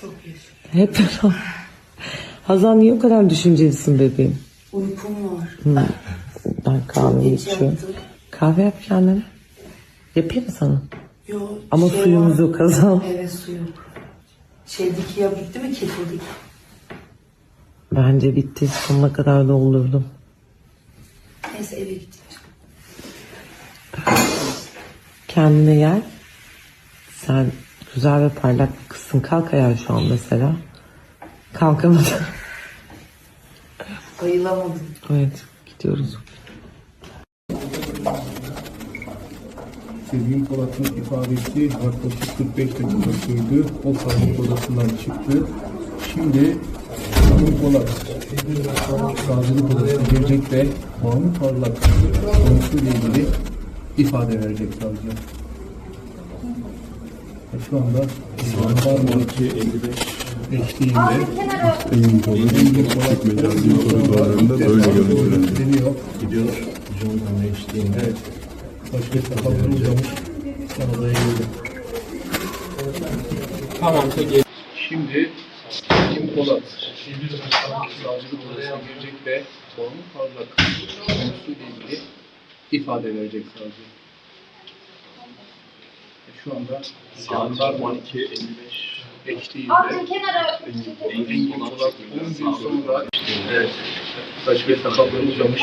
Çok yaşa. Hep beraber. Hazan niye o kadar düşüncelisin bebeğim? Uykum var. Ben kahve içiyorum. Kahve yap kendine. Yapayım mı sana? Yo, Ama şey suyumuz var. yok Hazan. Evet su yok. Şeydeki ya bitti mi kesildik? Bence bitti. Sonuna kadar doldurdum. Neyse eve gideceğim. Kendine gel. Sen güzel ve parlak bir kızsın. Kalk ayağa şu an mesela. Kalkamadın. Bayılamadım. evet gidiyoruz. Sezgin Polat'ın ifadesi yaklaşık 45 dakika sürdü. O sağlık odasından çıktı. Şimdi Sezgin Polat savcılık odasına girecek ve Mahmut Parlak konusuyla ilgili ifade verecek savcı. Şu anda jandarma 55 eşliğinde Engin Polat çıkmayacak koridorlarında böyle görüntüler. Deniyor. Gidiyor. Jandarma eşliğinde. Evet. Başka sakalları uzamış. Sen odaya girdin. Tamam peki. Şimdi Kim Polat savcılık odasına girecek ve Banu Parlak konusuyla ilgili ifade verecek savcı. Şu anda jandarma 12.55 eşliğinde Amca kenara Engin Polat 10 gün sonra evet, saç ve sakalları uzamış.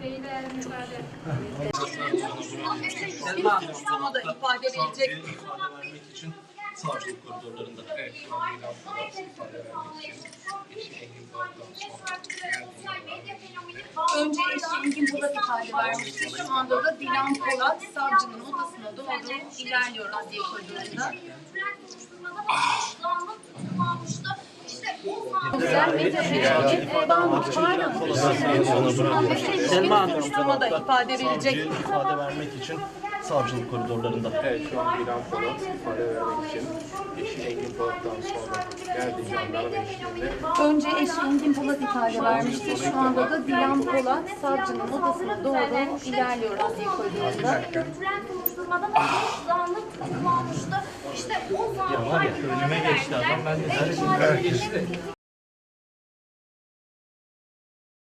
Şu an ifade vermek için eşi Engin Polat'tan sonra Önce eşi Engin Polat ifade vermişti. Şu anda da Dilan Polat savcının odasına doğru ilerliyor adliye koridorunda. Sosyal medya hesabı pardon. Suçlamada ifade verecek. ifade vermek için savcılık koridorlarında. Evet şu an Milan Polat ifade vermek için eşi Engin Polat'tan sonra geldi jandarma eşliğinde Önce eşi Engin Polat ifade vermişti. Şu anda da Dilan Polat savcının odasına doğru ilerliyor adliye koridorunda. götüren konuşturmada da bir zanlık kullanmıştı. İşte o zanlık Önüme geçti adam ben de